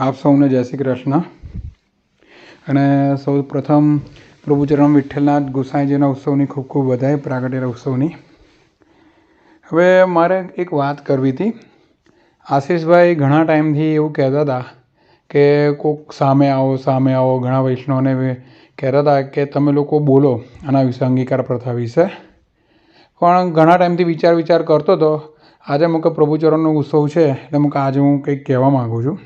આપ સૌને જય શ્રી કૃષ્ણ. અને સૌ પ્રથમ પ્રભુચરણ વિઠ્ઠલનાથ ગોસાઈજીના ઉત્સવની ખૂબ ખૂબ વધારે પ્રાગટ્ય ઉત્સવની. હવે મારે એક વાત કરવી હતી. આશીષભાઈ ઘણા ટાઈમથી એવું કહેતા હતા કે કોક સામે આવો સામે આવો, ઘણા વૈષ્ણવને કહેતા હતા કે તમે લોકો બોલો આના વિશે અંગીકાર પ્રથા વિશે. પણ ઘણા ટાઈમથી વિચાર વિચાર કરતો હતો આજે મુકે પ્રભુચરણનો ઉત્સવ છે એટલે મુકે આજે હું કંઈક કહેવા માગું છું.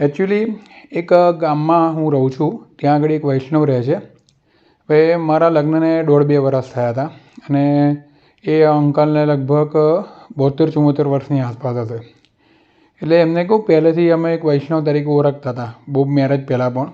એકચ્યુઅલી એક ગામમાં હું રહું છું. ત્યાં આગળ એક વૈષ્ણવ રહે છે. હવે મારા લગ્નને દોઢ બે વરસ થયા હતા અને એ અંકલને લગભગ બોતેર ચુમ્મોતેર વર્ષની આસપાસ હશે. એટલે એમને કહું, પહેલેથી અમે એક વૈષ્ણવ તરીકે ઓળખતા હતા. બહુ મેરેજ પહેલાં પણ.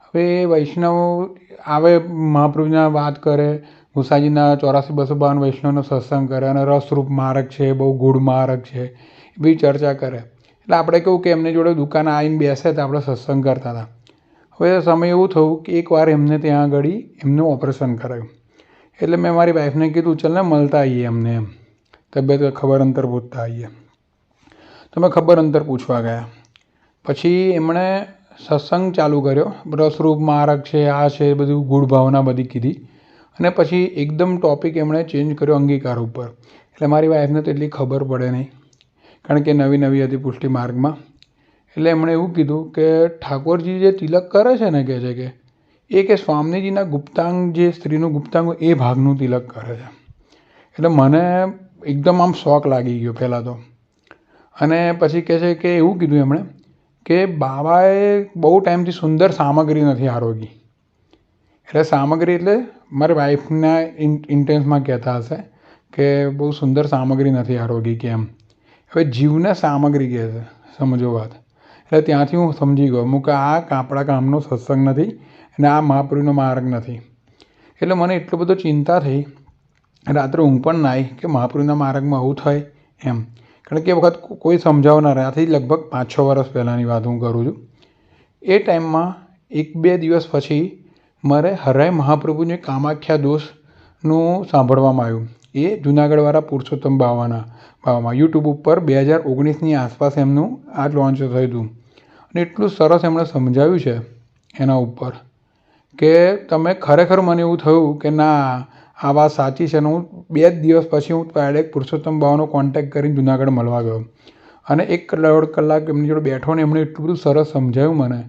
હવે એ વૈષ્ણવ આવે મહાપ્રભુના વાત કરે મુસાજીના ચોરાસી, બસો બાવન વૈષ્ણવનો સત્સંગ કરે અને રસરૂપ માર્ગ છે, બહુ ગુઢ માર્ગ છે એ બધી ચર્ચા કરે. એટલે આપણે કહ્યું કે એમની જોડે દુકાને આવીને બેસે તો આપણે સત્સંગ કરતા હતા. હવે સમય એવું થયું કે એકવાર એમને ત્યાં આગળ એમનું ઓપરેશન કરાયું. એટલે મેં મારી વાઈફને કીધું ચાલને મળતા આવીએ એમને એમ. તબિયત ખબર અંતર પૂછતા આવીએ. તો મેં ખબર અંતર પૂછવા ગયા. પછી એમણે સત્સંગ ચાલુ કર્યો. રસરૂપ મારક છે, આ છે, બધું ગુઢ ભાવના બધી કીધી. અને પછી એકદમ ટૉપિક એમણે ચેન્જ કર્યો અંગીકાર ઉપર. એટલે મારી વાઈફને તો એટલી ખબર પડે નહીં. કારણ કે નવી નવી હતી પુષ્ટિ માર્ગમાં. એટલે એમણે એવું કીધું કે ઠાકોરજી જે તિલક કરે છે ને કહે છે કે, એ કે સ્વામીજીના ગુપ્તાંગ જે સ્ત્રીનું ગુપ્તાંગ એ ભાગનું તિલક કરે છે. એટલે મને એકદમ આમ શોખ લાગી ગયો પહેલાં તો. અને પછી કહે છે કે એવું કીધું એમણે કે બાબાએ બહુ ટાઈમથી સુંદર સામગ્રી નથી આરોગી. એટલે સામગ્રી એટલે મારી વાઈફના ઇન્ટેન્સમાં કહેતા હશે કે બહુ સુંદર સામગ્રી નથી આરોગી કે એમ. હવે જીવને સામગ્રી કહે છે, સમજો વાત. એટલે ત્યાંથી હું સમજી ગયો હું આ આપણા કામનો સત્સંગ નથી અને આ મહાપ્રભુનો માર્ગ નથી. એટલે મને એટલો બધો ચિંતા થઈ, રાત્રે ઊંઘ પણ ના કે મહાપ્રભુના માર્ગમાં આવું થાય એમ. કારણ કે એ વખત કોઈ સમજાવનાર આથી લગભગ પાંચ છ વર્ષ પહેલાંની વાત હું કરું છું. એ ટાઈમમાં એક બે દિવસ પછી મારે હરાય મહાપ્રભુને કામાખ્યા દોષનું સાંભળવામાં આવ્યું. એ જુનાગઢવાળા પુરુષોત્તમ બાવાના બાવામાં. યુટ્યુબ ઉપર બે હજાર ઓગણીસની આસપાસ એમનું આ લોન્ચ થયું હતું. અને એટલું સરસ એમણે સમજાવ્યું છે એના ઉપર કે તમે ખરેખર મને એવું થયું કે ના, આ વાત સાચી છે અને હું બે જ દિવસ પછી હું ડાયરેક્ટ પુરુષોત્તમ બાવાનો કોન્ટેક્ટ કરીને જુનાગઢ મળવા ગયો. અને એક દોઢ કલાક એમની જોડે બેઠો ને એમણે એટલું બધું સરસ સમજાવ્યું મને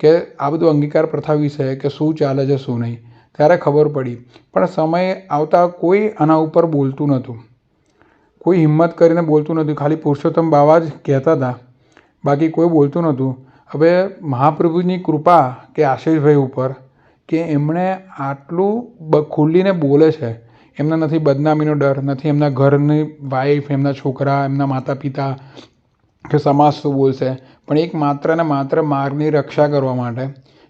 કે આ બધું અંગીકાર પ્રથા વિશે કે શું ચાલે છે, શું નહીં. ત્યારે ખબર પડી. પણ સમયે આવતા કોઈ આના ઉપર બોલતું નહોતું. કોઈ હિંમત કરીને બોલતું નહોતું. ખાલી પુરુષોત્તમ બાવા જ કહેતા હતા. બાકી કોઈ બોલતું નહોતું. હવે મહાપ્રભુની કૃપા કે આશીષભાઈ ઉપર કે એમણે આટલું ખુલ્લીને બોલે છે. એમને નથી બદનામીનો ડર, નથી એમના ઘરની વાઈફ એમના છોકરા, એમના માતા પિતા કે સમાજ શું બોલશે. પણ એક માત્ર ને માત્ર માર્ગની રક્ષા કરવા માટે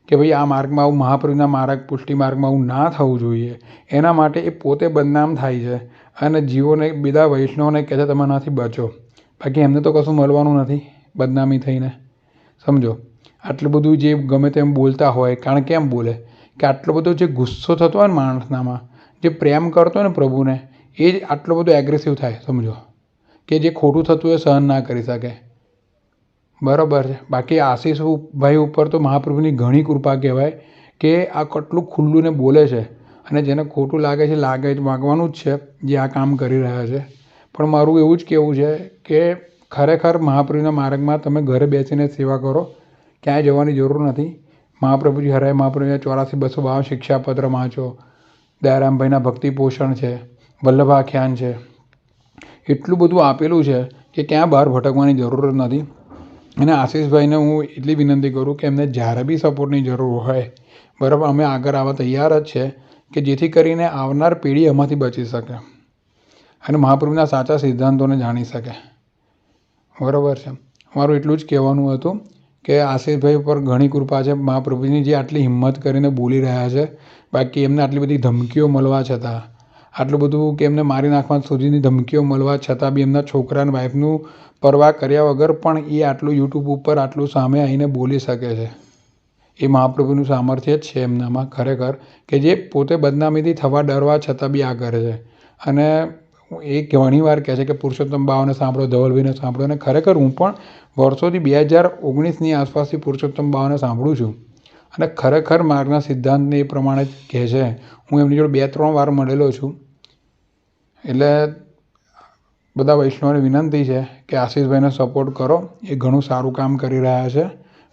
કે ભાઈ આ માર્ગમાં આવું મહાપ્રભુના માર્ગ, પુષ્ટિ માર્ગમાં આવું ના થવું જોઈએ. એના માટે એ પોતે બદનામ થાય છે અને જીવોને, બીજા વૈષ્ણવને કહે છે, તમે આનાથી બચો. બાકી એમને તો કશું મળવાનું નથી, બદનામી થઈને. સમજો? આટલું બધું જે ગમે તેમ બોલતા હોય, કારણ કેમ બોલે કે આટલો બધો જે ગુસ્સો થતો હોય ને માણસનામાં, જે પ્રેમ કરતો હોય ને પ્રભુને, એ જ આટલો બધો એગ્રેસિવ થાય, સમજો? કે જે ખોટું થતું હોય સહન ના કરી શકે. બરાબર છે. બાકી આશિષભાઈ ઉપર તો મહાપ્રભુની ઘણી કૃપા કહેવાય કે આ કેટલું ખુલ્લું ને બોલે છે અને જેને ખોટું લાગે છે લાગે જ વાગવાનું જ છે જે આ કામ કરી રહ્યા છે. પણ મારું એવું જ કહેવું છે કે ખરેખર મહાપ્રભુના માર્ગમાં તમે ઘરે બેસીને સેવા કરો, ક્યાંય જવાની જરૂર નથી. મહાપ્રભુજી હરાય મહાપ્રભુના ચોરાસી બસો બાવન શિક્ષાપત્ર વાંચો. દયારામભાઈના ભક્તિ પોષણ છે, વલ્લભાખ્યાન છે. એટલું બધું આપેલું છે કે ક્યાં બહાર ભટકવાની જરૂર નથી. અને આશીષભાઈને હું એટલી વિનંતી કરું કે એમને જ્યારે બી સપોર્ટની જરૂર હોય, બરાબર, અમે આગળ આવવા તૈયાર જ છે કે જેથી કરીને આવનાર પેઢી એમાંથી બચી શકે અને મહાપ્રભુના સાચા સિદ્ધાંતોને જાણી શકે. બરાબર છે. મારું એટલું જ કહેવાનું હતું કે આશીષભાઈ ઉપર ઘણી કૃપા છે. મહાપ્રભુની જે આટલી હિંમત કરીને બોલી રહ્યા છે, બાકી એમને આટલી બધી ધમકીઓ મળવા છતાં આટલું બધું કે એમને મારી નાખવા સુધીની ધમકીઓ મળવા છતાં બી એમના છોકરા અને વાઈફનું પરવા કર્યા વગર પણ એ આટલું યુટ્યુબ ઉપર આટલું સામે આવીને બોલી શકે છે. એ મહાપ્રભુનું સામર્થ્ય જ છે એમનામાં ખરેખર કે જે પોતે બદનામીથી થવા ડરવા છતાં બી આ કરે છે. અને એ એ ઘણીવાર કહે છે કે પુરુષોત્તમ બાવાને સાંભળો, ધવલભાઈને સાંભળો અને ખરેખર હું પણ વર્ષોથી બે હજાર ઓગણીસની આસપાસથી પુરુષોત્તમ બાવાને સાંભળું છું. અને ખરેખર માર્ગના સિદ્ધાંતને એ પ્રમાણે જ કહે છે. હું એમની જોડે બે ત્રણ વાર મળેલો છું. એટલે બધા વૈષ્ણવોને વિનંતી છે કે આશીષભાઈને સપોર્ટ કરો. એ ઘણું સારું કામ કરી રહ્યા છે.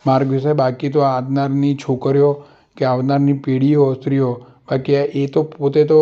માર્ગ વિશે બાકી તો આવનારની છોકરીઓ કે આવનારની પેઢીઓ, સ્ત્રીઓ, બાકી એ તો પોતે તો